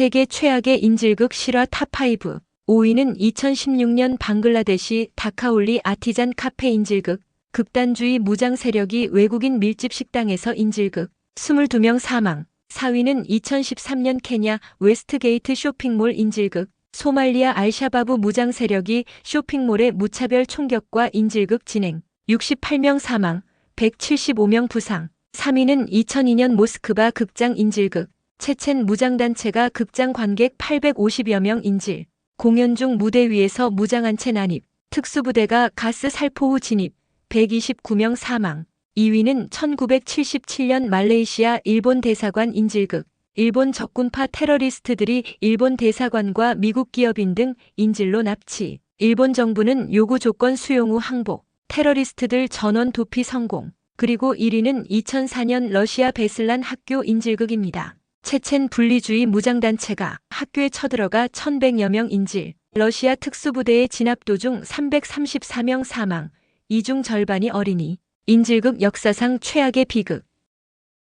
세계 최악의 인질극 실화 탑5. 5위는 2016년 방글라데시 다카올리 아티잔 카페 인질극. 극단주의 무장 세력이 외국인 밀집 식당에서 인질극. 22명 사망. 4위는 2013년 케냐 웨스트게이트 쇼핑몰 인질극. 소말리아 알샤바브 무장 세력이 쇼핑몰의 무차별 총격과 인질극 진행. 68명 사망. 175명 부상. 3위는 2002년 모스크바 극장 인질극. 체첸 무장단체가 극장 관객 850여 명 인질. 공연 중 무대 위에서 무장한 채 난입. 특수부대가 가스 살포 후 진입. 129명 사망. 2위는 1977년 말레이시아 일본 대사관 인질극. 일본 적군파 테러리스트들이 일본 대사관과 미국 기업인 등 인질로 납치. 일본 정부는 요구 조건 수용 후 항복. 테러리스트들 전원 도피 성공. 그리고 1위는 2004년 러시아 베슬란 학교 인질극입니다. 체첸 분리주의 무장단체가 학교에 쳐들어가 1100여 명 인질. 러시아 특수부대의 진압 도중 334명 사망. 이중 절반이 어린이. 인질극 역사상 최악의 비극.